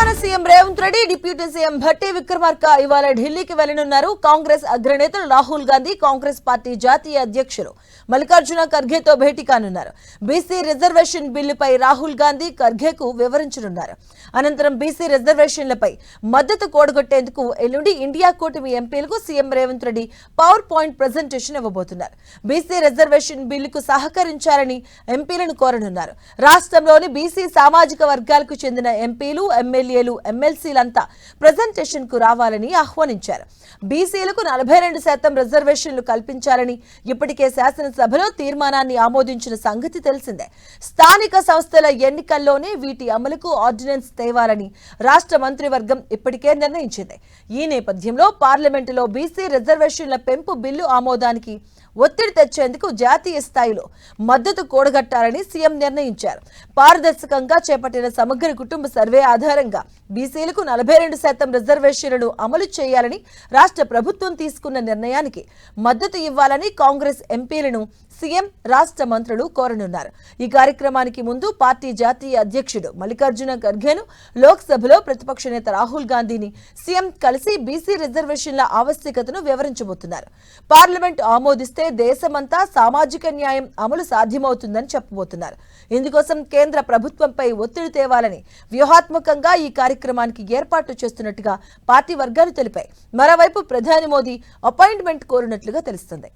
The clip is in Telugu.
CM Revanth Reddy deputy CM Bhatti Vikramarka ఇవాళ ఢిల్లీకి వెళ్ళనున్నారు కాంగ్రెస్ అగ్రనేతలు రాహుల్ గాంధీ కాంగ్రెస్ పార్టీ జాతీయ అధ్యక్షులు మల్లికార్జున ఖర్గేతో భేటీ కానున్నారు. బీసీ రిజర్వేషన్ బిల్లుపై రాహుల్ గాంధీ ఖర్గేకు వివరించనున్నారు. అనంతరం బీసీ రిజర్వేషన్లపై మద్దతు కూడగొట్టేందుకు ఎల్లుండి ఇండియా కూటమి ఎంపీలకు CM Revanth Reddy PowerPoint presentation ఇవ్వబోతున్నారు. బీసీ రిజర్వేషన్ బిల్లుకు సహకరించాలని ఎంపీలను కోరనున్నారు. రాష్ట్రంలోని బీసీ సామాజిక వర్గాలకు చెందిన ఎంపీలు ఎమ్మెల్యే ఎమ్మెల్యేలు ఎమ్మెల్సీలంతా ప్రజెంటేషన్కు రావాలని ఆహ్వానించారు. బీసీలకు నలభై రెండు శాతం రిజర్వేషన్లు కల్పించాలని ఇప్పటికే శాసనసభలో తీర్మానాన్ని ఆమోదించిన సంగతి తెలిసిందే. స్థానిక సంస్థల ఎన్నికల్లోనే వీటి అమలుకు ఆర్డినెన్స్ తేవాలని రాష్ట్ర మంత్రివర్గం ఇప్పటికే నిర్ణయించింది. ఈ నేపథ్యంలో పార్లమెంటులో బీసీ రిజర్వేషన్ల పెంపు బిల్లు ఆమోదానికి ఒత్తిడి తెచ్చేందుకు జాతీయ స్థాయిలో మద్దతు కూడగట్టాలని సీఎం నిర్ణయించారు. పారదర్శకంగా చేపట్టిన సమగ్ర కుటుంబ సర్వే ఆధారంగా బీసీలకు నలభై రెండు శాతం రిజర్వేషన్లను అమలు చేయాలని రాష్ట్ర ప్రభుత్వం తీసుకున్న నిర్ణయానికి మద్దతు ఇవ్వాలని కాంగ్రెస్ ఎంపీలను సీఎం రాష్ట్ర మంత్రులు కోరనున్నారు. ఈ కార్యక్రమానికి ముందు పార్టీ జాతీయ అధ్యక్షుడు మల్లికార్జున ఖర్గేను లోక్సభలో ప్రతిపక్ష నేత రాహుల్ గాంధీని సీఎం కలిసి బీసీ రిజర్వేషన్ల ఆవశ్యకతను వివరించబోతున్నారు. పార్లమెంట్ ఆమోదిస్తే దేశమంతా సామాజిక న్యాయం అమలు సాధ్యమవుతుందని చెప్పబోతున్నారు. ఇందుకోసం కేంద్ర ప్రభుత్వంపై ఒత్తిడి తేవాలని వ్యూహాత్మకంగా ఈ కార్యక్రమానికి ఏర్పాట్లు చేస్తున్నట్టుగా పార్టీ వర్గాలు తెలిపాయి. మరోవైపు ప్రధాని మోదీ అపాయింట్మెంట్ కోరినట్లుగా తెలుస్తుంది.